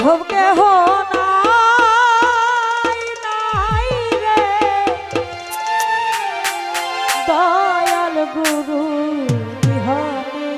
বান্ধব কেহ নাই, নাই রে। দয়াল গুরু বিহনে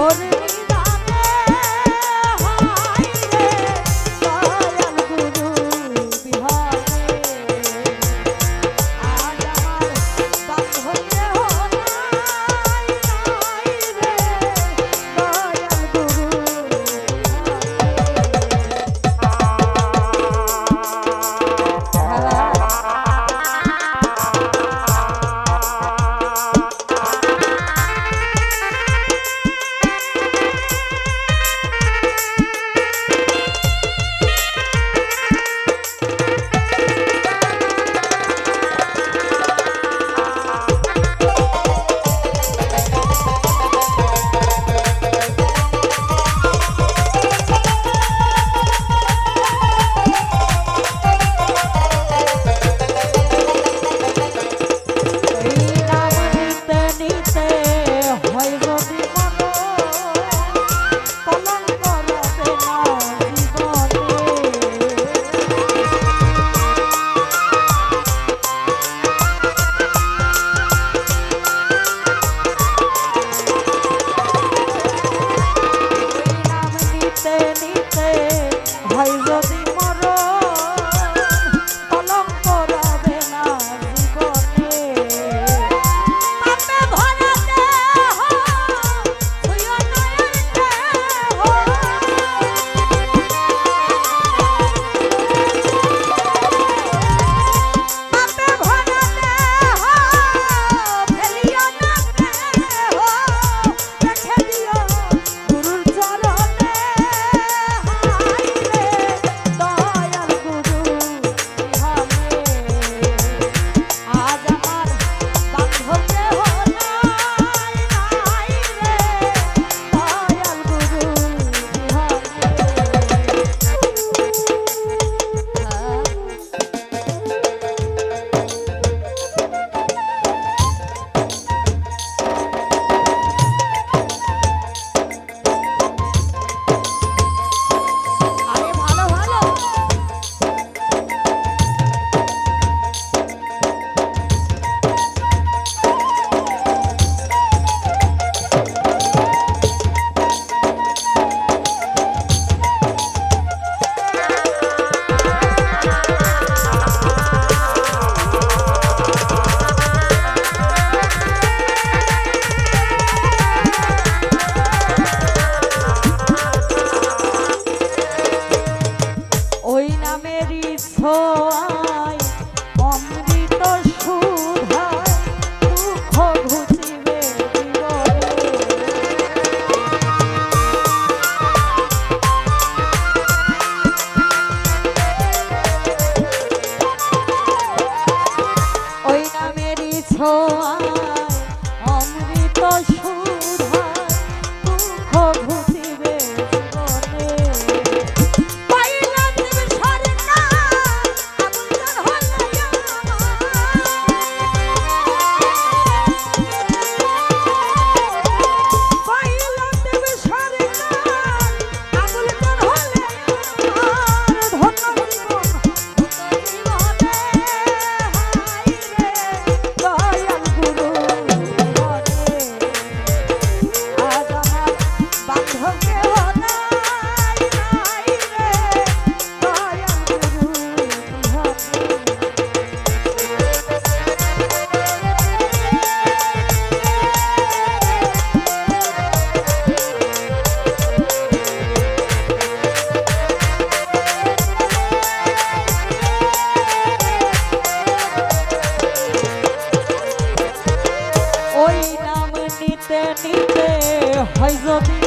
ভরে হয় যদি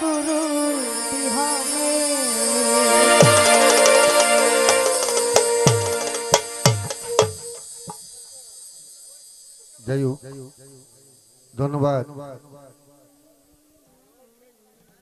গুরু বিহনে যাই হোক ধন্যবাদ